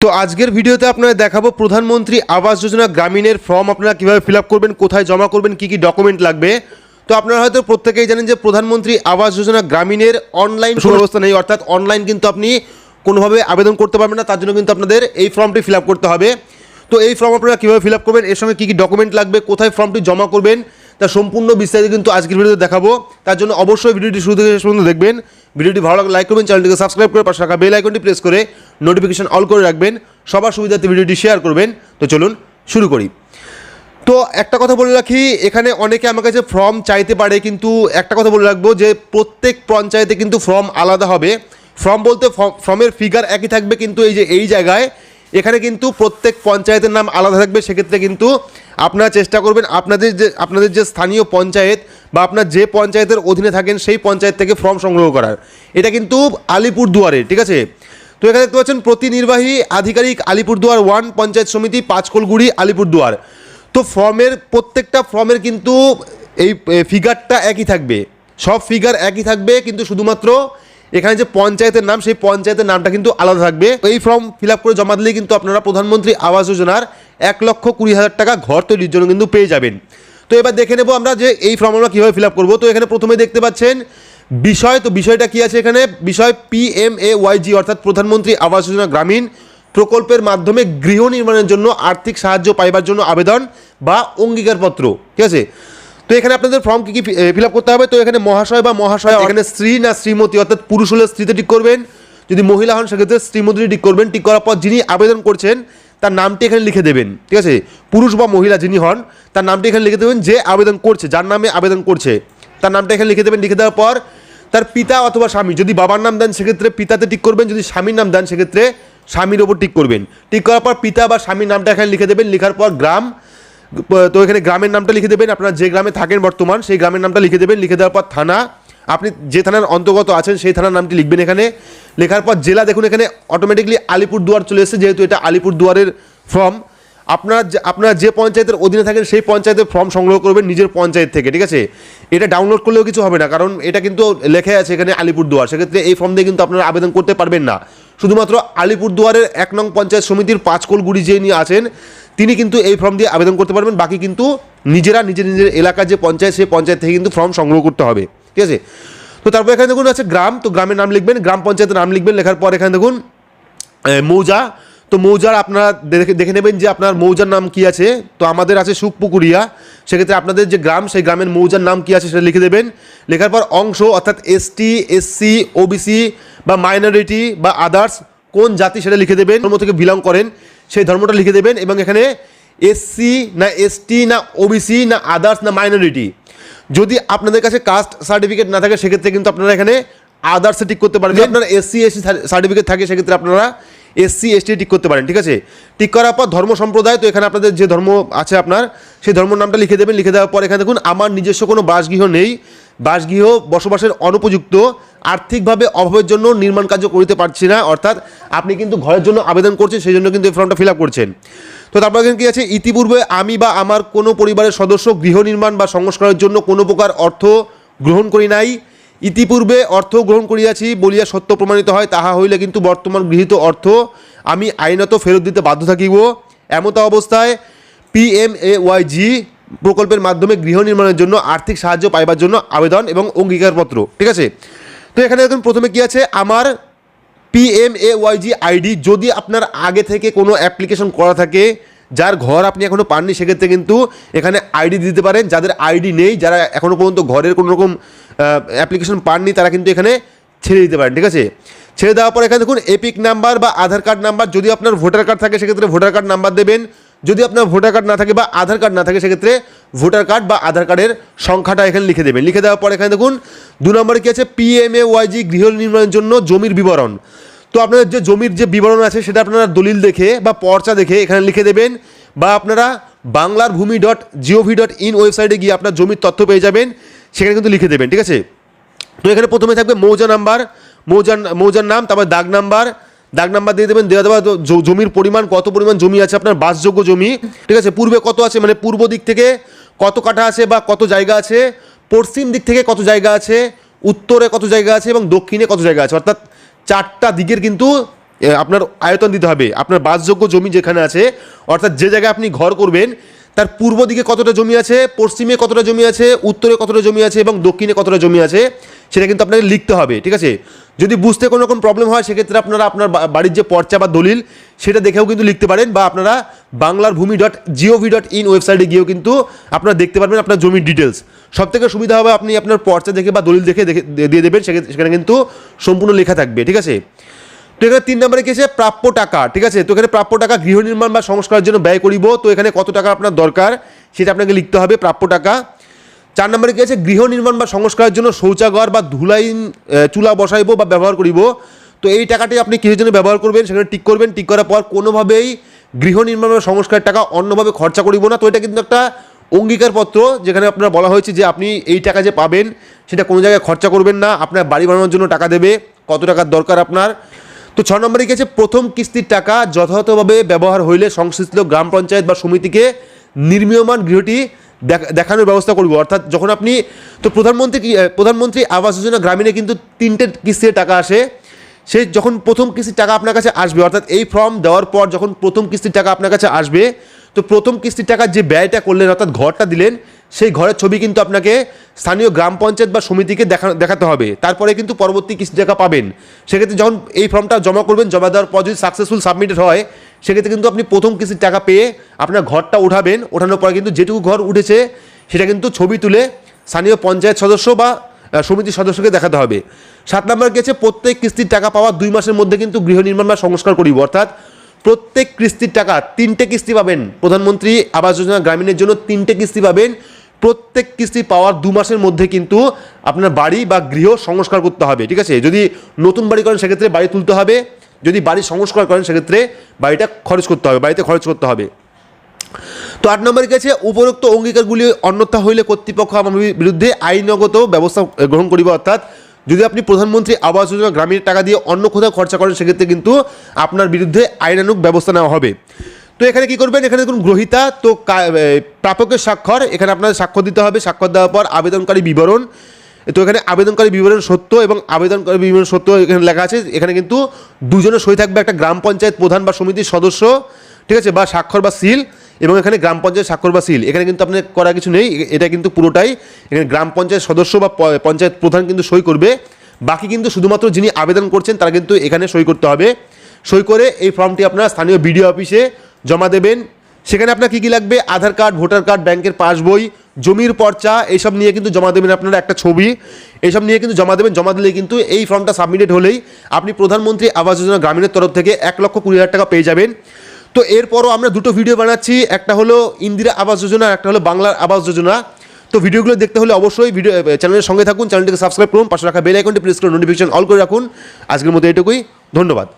তো আজকের ভিডিওতে আপনারা দেখাবো প্রধানমন্ত্রী আবাস যোজনা গ্রামীণের ফর্ম আপনারা কীভাবে ফিল করবেন কোথায় জমা করবেন কী কী ডকুমেন্ট লাগবে। তো আপনারা হয়তো প্রত্যেকেই জানেন যে প্রধানমন্ত্রী আবাস যোজনা গ্রামীণের অনলাইন সুব্যবস্থা নেই অর্থাৎ অনলাইন কিন্তু আপনি কোনোভাবে আবেদন করতে পারবেন না তার জন্য কিন্তু আপনাদের এই ফর্মটি ফিল আপ করতে হবে। তো এই ফর্ম আপনারা কীভাবে ফিল আপ করবেন এর সঙ্গে কী কী ডকুমেন্ট লাগবে কোথায় ফর্মটি জমা করবেন তার সম্পূর্ণ বিস্তারিত কিন্তু আজকের ভিডিওতে দেখাবো। তার জন্য অবশ্যই ভিডিওটি শুরু থেকে শেষ পর্যন্ত দেখবেন। ভিডিওটি ভালো লাগলে লাইক করবেন, চ্যানেলটিকে সাবস্ক্রাইব করে পাশে রাখা বেল আইকনটি প্রেস করে নোটিফিকেশন অল করে রাখবেন। সবার সুবিধার্থে ভিডিওটি শেয়ার করবেন। তো চলুন শুরু করি। তো একটা কথা বলে রাখি, এখানে অনেকে আমার কাছে ফর্ম চাইতে পারে, কিন্তু একটা কথা বলে রাখব যে প্রত্যেক পঞ্চায়েতে কিন্তু ফর্ম আলাদা হবে। ফর্ম বলতে ফর্মের ফিগার একই থাকবে, কিন্তু এই যে এই জায়গায় এখানে কিন্তু প্রত্যেক পঞ্চায়েতের নাম আলাদা থাকবে, সেক্ষেত্রে কিন্তু আপনারা চেষ্টা করবেন আপনাদের যে আপনাদের যে স্থানীয় পঞ্চায়েত বা আপনার যে পঞ্চায়েতের অধীনে থাকেন, সেই পঞ্চায়েত থেকে ফর্ম সংগ্রহ করার। এটা কিন্তু আলিপুর দুয়ারে ঠিক আছে? তো এখানে দেখতে পাচ্ছেন প্রতি নির্বাহী আধিকারিক আলিপুরদুয়ার ওয়ান, পঞ্চায়েত সমিতি, পাঁচকলগুড়ি, আলিপুরদুয়ার। তো ফর্মের, প্রত্যেকটা ফর্মের কিন্তু এই ফিগারটা একই থাকবে। সব ফিগার একই থাকবে, কিন্তু শুধুমাত্র এখানে যে পঞ্চায়েতের নাম, সেই পঞ্চায়েতের নামটা কিন্তু আলাদা থাকবে। এই ফর্ম ফিল করে জমা দিলে কিন্তু আপনারা প্রধানমন্ত্রী আবাস যোজনার এক লক্ষ কুড়ি হাজার টাকা ঘর তৈরির জন্য কিন্তু পেয়ে যাবেন। তো এবার দেখে নেব আমরা যে এই ফর্ম আমরা কীভাবে ফিল আপ করব। তো এখানে প্রথমে দেখতে পাচ্ছেন, বিষয়, তো বিষয়টা কি আছে এখানে? বিষয় পি এম এ ওয়াইজি অর্থাৎ প্রধানমন্ত্রী আবাস যোজনা গ্রামীণ প্রকল্পের মাধ্যমে গৃহ নির্মাণের জন্য আর্থিক সাহায্য পাইবার জন্য আবেদন বা অঙ্গীকারপত্র। ঠিক আছে? তো এখানে আপনাদের ফর্ম কি কি ফিল আপ করতে হবে? তো এখানে মহাশয় বা মহাশয় এখানে স্ত্রী না শ্রীমতী অর্থাৎ পুরুষ হলে স্ত্রীতে ঠিক করবেন। যদি মহিলা হন সেক্ষেত্রে শ্রীমতী ঠিক করবেন। ঠিক করার পর যিনি আবেদন করছেন তার নামটি এখানে লিখে দেবেন। ঠিক আছে? পুরুষ বা মহিলা যিনি হন তার নামটি এখানে লিখে দেবেন যে আবেদন করছে যার নামে আবেদন করছে। তার নামটা এখানে লিখে দেবেন। লিখে দেওয়ার পর তার পিতা অথবা স্বামী যদি বাবার নাম দেন সেক্ষেত্রে পিতাতে টিক করবেন। যদি স্বামীর নাম দেন সেক্ষেত্রে স্বামীর ওপর টিক করবেন। টিক করার পর পিতা বা স্বামীর নামটা এখানে লিখে দেবেন। লেখার পর গ্রাম তো এখানে গ্রামের নামটা লিখে দেবেন, আপনারা যে গ্রামে থাকেন বর্তমান, সেই গ্রামের নামটা লিখে দেবেন, লিখে দেওয়ার পর থানা, আপনি যে থানার অন্তর্গত আছেন, সেই থানার নামটি লিখবেন এখানে। লেখার পর জেলা দেখুন, এখানে অটোমেটিকলি আলিপুর দুয়ার চলে এসেছে, যেহেতু এটা আলিপুর দুয়ারের ফর্ম আপনারা আপনারা যে পঞ্চায়েতের অধীনে থাকেন, সেই পঞ্চায়েতের ফর্ম সংগ্রহ করবেন নিজের পঞ্চায়েত থেকে, ঠিক আছে? এটা ডাউনলোড করলেও কিছু হবে না, কারণ এটা কিন্তু লেখা আছে এখানে আলিপুর দুয়ার সেক্ষেত্রে এই ফর্ম দিয়ে কিন্তু আপনারা আবেদন করতে পারবেন না। শুধুমাত্র আলিপুর দুয়ারের এক নং পঞ্চায়েত সমিতির পাঁচকোলগুড়ি যে নিয়ে আছেন তিনি কিন্তু এই ফর্ম দিয়ে আবেদন করতে পারবেন, বাকি কিন্তু নিজেরা নিজের নিজের এলাকার যে পঞ্চায়েত, সেই পঞ্চায়েত থেকে কিন্তু ফর্ম সংগ্রহ করতে হবে, ঠিক আছে? তো তারপর এখানে দেখুন আছে গ্রাম, তো গ্রামের নাম লিখবেন, গ্রাম পঞ্চায়েতের নাম লিখবেন, লেখার পর এখানে দেখুন মৌজা, তো মৌজার আপনারা দেখে দেখে নেবেন যে আপনার মৌজার নাম কি আছে, তো আমাদের আছে সুখপুকুরিয়া, সেক্ষেত্রে আপনাদের যে গ্রাম, সেই গ্রামের মৌজার নাম কি আছে সেটা লিখে দেবেন, লেখার পর অংশ, অর্থাৎ এসটি এসসি ওবিসি বা মাইনরিটি বা আদার্স কোন জাতি সেটা লিখে দেবেন, ধর্ম থেকে বিলং করেন সেই ধর্মটা লিখে দেবেন এবং এখানে এসসি না এসটি না ওবিসি না আদার্স না মাইনরিটি যদি আপনাদের কাছে কাস্ট সার্টিফিকেট না থাকে, সেক্ষেত্রে কিন্তু আপনারা এখানে আদার্সে টিক করতে পারেন। আপনার এসসি এসসি সার্টিফিকেট থাকে, সেক্ষেত্রে আপনারা এসসি এসটি টিক করতে পারেন, ঠিক আছে? টিক করার পর ধর্ম সম্প্রদায়, তো এখানে আপনাদের যে ধর্ম আছে আপনার, সেই ধর্ম নামটা লিখে দেবেন। লিখে দেওয়ার পর এখানে দেখুন, আমার নিজস্ব কোনো বাসগৃহ নেই বাসগৃহ বসবাসের অনুপযুক্ত, আর্থিকভাবে অভাবের জন্য নির্মাণ কার্য করিতে পারছি না, অর্থাৎ আপনি কিন্তু ঘরের জন্য আবেদন করছেন, সেই জন্য কিন্তু এই ফর্মটা ফিল আপ করছেন। তো তারপর এখানে কি আছে, ইতিপূর্বে আমি বা আমার কোনো পরিবারের সদস্য গৃহ নির্মাণ বা সংস্কারের জন্য কোনো প্রকার অর্থ গ্রহণ করি নাই। ইতিপূর্বে অর্থ গ্রহণ করিয়াছি বলিয়া সত্য প্রমাণিত হয়, তাহা হইলে কিন্তু বর্তমান গৃহীত অর্থ আমি আইনত ফেরত দিতে বাধ্য থাকিব। এমত অবস্থায় পিএমএওয়াইজি প্রকল্পের মাধ্যমে গৃহ নির্মাণের জন্য আর্থিক সাহায্য পাইবার জন্য আবেদন এবং অঙ্গীকারপত্র, ঠিক আছে? তো এখানে দেখুন, প্রথমে কি আছে? আমার পিএমএওয়াইজি আইডি যদি আপনার আগে থেকে কোনো অ্যাপ্লিকেশন করা থাকে, যার ঘর আপনি এখনও পাননি, সেক্ষেত্রে কিন্তু এখানে আইডি দিতে পারেন। যাদের আইডি নেই, যারা এখনও পর্যন্ত ঘরের কোনো রকম অ্যাপ্লিকেশন পাননি, তারা কিন্তু এখানে ছেড়ে দিতে পারেন, ঠিক আছে? ছেড়ে দেওয়ার পর এখানে দেখুন এপিক নাম্বার বা আধার কার্ড নাম্বার যদি আপনার ভোটার কার্ড থাকে, সেক্ষেত্রে ভোটার কার্ড নাম্বার দেবেন। যদি আপনার ভোটার কার্ড না থাকে বা আধার কার্ড না থাকে, সেক্ষেত্রে ভোটার কার্ড বা আধার কার্ডের সংখ্যাটা এখানে লিখে দেবেন। লিখে দেওয়ার পর এখানে দেখুন, দু নম্বরে কী আছে? পিএমএ ওয়াইজি গৃহ নির্মাণের জন্য জমির বিবরণ। তো আপনাদের যে জমির যে বিবরণ আছে, সেটা আপনারা দলিল দেখে বা পর্চা দেখে এখানে লিখে দেবেন বা আপনারা বাংলার ভূমি ডট জিওভি ডট ইন ওয়েবসাইটে গিয়ে আপনার জমির তথ্য পেয়ে যাবেন, সেখানে কিন্তু লিখে দেবেন, ঠিক আছে? তো এখানে প্রথমে থাকবে মৌজা নাম্বার, মৌজার মৌজার নাম, তারপর দাগ নাম্বার দাগ নাম্বার দিয়ে দেবেন, দেওয়া দেওয়া জমির পরিমাণ, কত পরিমাণ জমি আছে, আপনার বাসযোগ্য জমি, ঠিক আছে, পূর্বে কত আছে মানে পূর্ব দিক থেকে কত কাঠা আছে বা কত জায়গা আছে, পশ্চিম দিক থেকে কত জায়গা আছে, উত্তরে কত জায়গা আছে এবং দক্ষিণে কত জায়গা আছে, অর্থাৎ চারটা দিকের কিন্তু আপনার আয়তন দিতে হবে, আপনার বাসযোগ্য জমি যেখানে আছে, অর্থাৎ যে জায়গায় আপনি ঘর করবেন, তার পূর্ব দিকে কতটা জমি আছে, পশ্চিমে কতটা জমি আছে, উত্তরে কতটা জমি আছে এবং দক্ষিণে কতটা জমি আছে, সেটা কিন্তু আপনাকে লিখতে হবে, ঠিক আছে যদি বুঝতে কোনো রকম প্রবলেম হয়, সেক্ষেত্রে আপনারা আপনার বাড়ির যে পর্চা বা দলিল, সেটা দেখেও কিন্তু লিখতে পারেন বা আপনারা বাংলার ভূমি ডট জিওভি ডট ইন ওয়েবসাইটে গিয়েও কিন্তু আপনারা দেখতে পারবেন আপনার জমির ডিটেলস সব থেকে সুবিধা হবে আপনি আপনার পর্চা দেখে বা দলিল দেখে দেখে দিয়ে দেবেন সেখানে কিন্তু সম্পূর্ণ লেখা থাকবে, ঠিক আছে? তো এখানে তিন নম্বরে কি আছে? প্রাপ্য টাকা, ঠিক আছে? তো এখানে প্রাপ্য টাকা গৃহ নির্মাণ বা সংস্কারের জন্য ব্যয় করিব, তো এখানে কত টাকা আপনার দরকার, সেটা আপনাকে লিখতে হবে, প্রাপ্য টাকা। চার নম্বরে কি আছে? গৃহ নির্মাণ বা সংস্কারের জন্য শৌচাগার বা ধুলাইন চুলা বসাইব বা ব্যবহার করিব। তো এই টাকাটি আপনি কিসের জন্য ব্যবহার করবেন? সেখানে টিক করবেন। টিক করার পর কোনোভাবেই গৃহ নির্মাণ বা সংস্কারের টাকা অন্যভাবে খরচা করিব না। তো এটা কিন্তু একটা অঙ্গীকারপত্র, যেখানে আপনার বলা হয়েছে যে আপনি এই টাকা যে পাবেন, সেটা কোনো জায়গায় খরচা করবেন না। আপনার বাড়ি বানানোর জন্য টাকা দেবে। কত টাকার দরকার আপনার? তো ছ নম্বরে গেছে প্রথম কিস্তির টাকা যথাযথভাবে ব্যবহার হইলে সংশ্লিষ্ট গ্রাম পঞ্চায়েত বা সমিতিকে নির্মীয়মান গৃহটি দেখানোর ব্যবস্থা করব। অর্থাৎ যখন আপনি, তো প্রধানমন্ত্রী প্রধানমন্ত্রী আবাস যোজনা গ্রামীণে কিন্তু তিনটে কিস্তিতে টাকা আসে। সে যখন প্রথম কিস্তির টাকা আপনার কাছে আসবে, অর্থাৎ এই ফর্ম দেওয়ার পর যখন প্রথম কিস্তির টাকা আপনার কাছে আসবে, তো প্রথম কিস্তির টাকা যে ব্যয়টা করলেন, অর্থাৎ ঘরটা দিলেন সেই ঘরের ছবি কিন্তু আপনাকে স্থানীয় গ্রাম পঞ্চায়েত বা সমিতিকে দেখা, দেখাতে হবে। তারপরে কিন্তু পরবর্তী কিস্তি টাকা পাবেন। সেক্ষেত্রে যখন এই ফর্মটা জমা করবেন, জমা দেওয়ার পর যদি সাকসেসফুল সাবমিটেড হয়, সেক্ষেত্রে কিন্তু আপনি প্রথম কিস্তির টাকা পেয়ে আপনার ঘরটা উঠাবেন। ওঠানোর পরে কিন্তু যেটুকু ঘর উঠেছে, সেটা কিন্তু ছবি তুলে স্থানীয় পঞ্চায়েত সদস্য বা সমিতির সদস্যকে দেখাতে হবে। সাত নম্বর গেছে প্রত্যেক কিস্তির টাকা পাওয়া দুই মাসের মধ্যে কিন্তু গৃহ নির্মাণ বা সংস্কার করিব। অর্থাৎ প্রত্যেক কিস্তির টাকা তিনটে কিস্তি পাবেন। প্রধানমন্ত্রী আবাস যোজনা গ্রামীণের জন্য তিনটে কিস্তি পাবেন। প্রত্যেক কিস্তি পাওয়ার দু মাসের মধ্যে কিন্তু আপনার বাড়ি বা গৃহ সংস্কার করতে হবে, ঠিক আছে? যদি নতুন বাড়ি করেন, সেক্ষেত্রে বাড়ি তুলতে হবে। যদি বাড়ি সংস্কার করেন, সেক্ষেত্রে বাড়িটা খরচ করতে হবে, বাড়িতে খরচ করতে হবে। তো আট নম্বরে গেছে উপরোক্ত অঙ্গীকারগুলি অন্যথা হইলে কর্তৃপক্ষ আমার বিরুদ্ধে আইনগত ব্যবস্থা গ্রহণ করিব, অর্থাৎ যদি আপনি প্রধানমন্ত্রী আবাস যোজনা গ্রামীণ টাকা দিয়ে অন্য কোথাও খরচা করেন, সেক্ষেত্রে কিন্তু আপনার বিরুদ্ধে আইনানুক ব্যবস্থা নেওয়া হবে। তো এখানে কি করবেন? এখানে দেখুন, গ্রহিতা, তো প্রাপকের স্বাক্ষর, এখানে আপনার স্বাক্ষর দিতে হবে। স্বাক্ষর দেওয়ার পর আবেদনকারী বিবরণ তো এখানে আবেদনকারী বিবরণ সত্য এবং আবেদনকারী বিবরণ সত্য এখানে লেখা আছে। এখানে কিন্তু দুজনের সই থাকবে একটা গ্রাম পঞ্চায়েত প্রধান বা সমিতির সদস্য, ঠিক আছে? বা স্বাক্ষর বা সিল এবং এখানে গ্রাম পঞ্চায়েত স্বাক্ষর বা সিল। এখানে কিন্তু আপনার করা কিছু নেই। এটা কিন্তু পুরোটাই এখানে গ্রাম পঞ্চায়েত সদস্য বা পঞ্চায়েত প্রধান কিন্তু সই করবে। বাকি কিন্তু শুধুমাত্র যিনি আবেদন করছেন, তারা কিন্তু এখানে সই করতে হবে। সই করে এই ফর্মটি আপনার স্থানীয় বিডিও অফিসে জমা দেবেন। সেখানে আপনার কী কী লাগবে? আধার কার্ড, ভোটার কার্ড, ব্যাংকের পাসবই, জমির পর্চা, এইসব নিয়ে কিন্তু জমা দেবেন আপনারা একটা ছবি। এইসব নিয়ে কিন্তু জমা দেবেন। জমা দিলে কিন্তু এই ফর্মটা সাবমিটেড হলেই আপনি প্রধানমন্ত্রী আবাস যোজনা গ্রামীণের তরফ থেকে এক লক্ষ কুড়ি হাজার টাকা পেয়ে যাবেন। তো এরপরও আমরা দুটো ভিডিও বানাচ্ছি। একটা হলো ইন্দিরা আবাস যোজনা, একটা হলো বাংলার আবাস যোজনা। তো ভিডিওগুলো দেখতে হলে অবশ্যই ভিডিও চ্যানেলের সঙ্গে থাকুন। চ্যানেলটিকে সাবস্ক্রাইব করুন। পাশে রাখা বেল আইকনটি প্রেস করে নোটিফিকেশন অল করে রাখুন। আজকের মতো এটুকুই ধন্যবাদ।